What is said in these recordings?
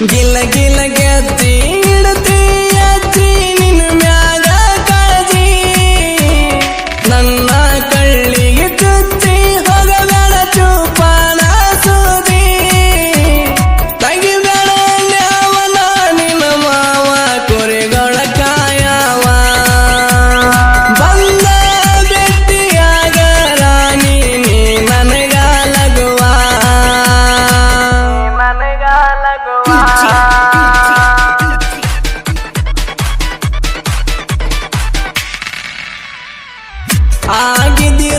ಗಿಲ ಗಿಲ ಗೆದ್ದಿ ಆಗಿದ್ದಿರಂಗ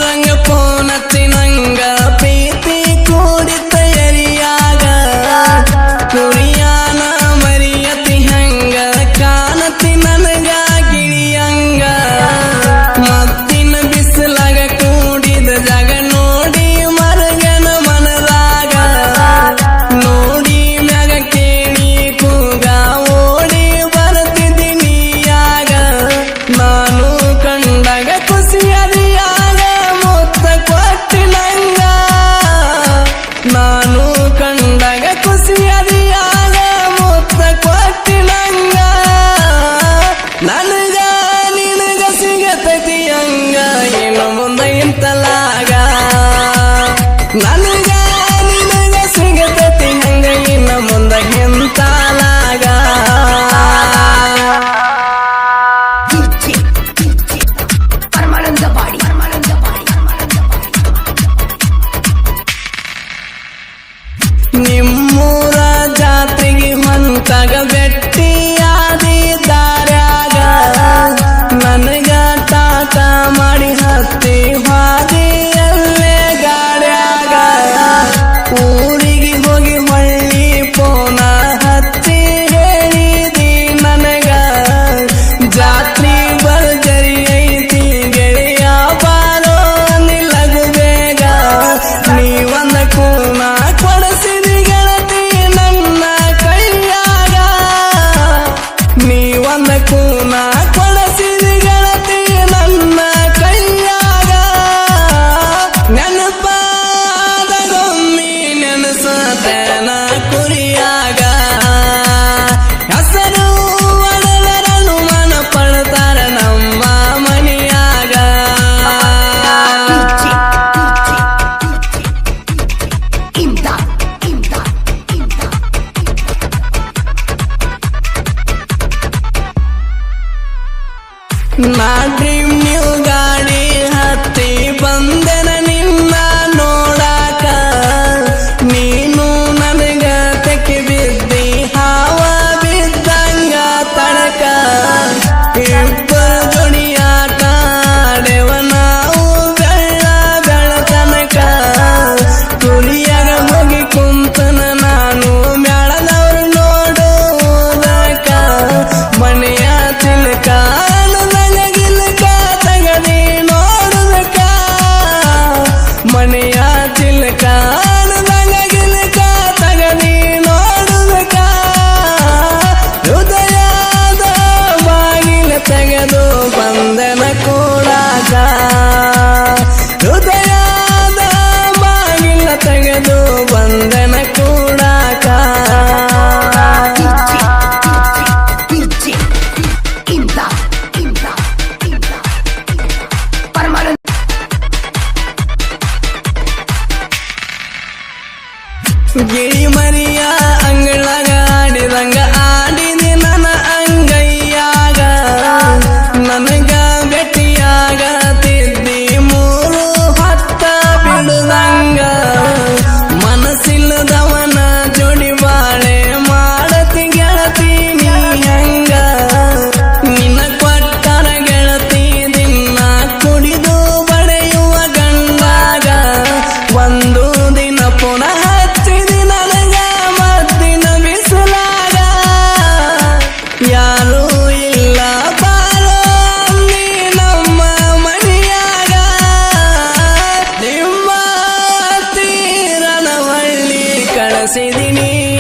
செய்தினே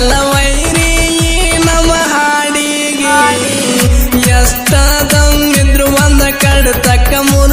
ಕತ್ತಲ ವೈರಿ ನಮ್ಮ ಹಾಡಿಗೆ. ಎಷ್ಟ ದಮ್ಮಿದ್ರು ಒಂದ ಕಡ್ತಕ್ಕ ಮುರುಪಣ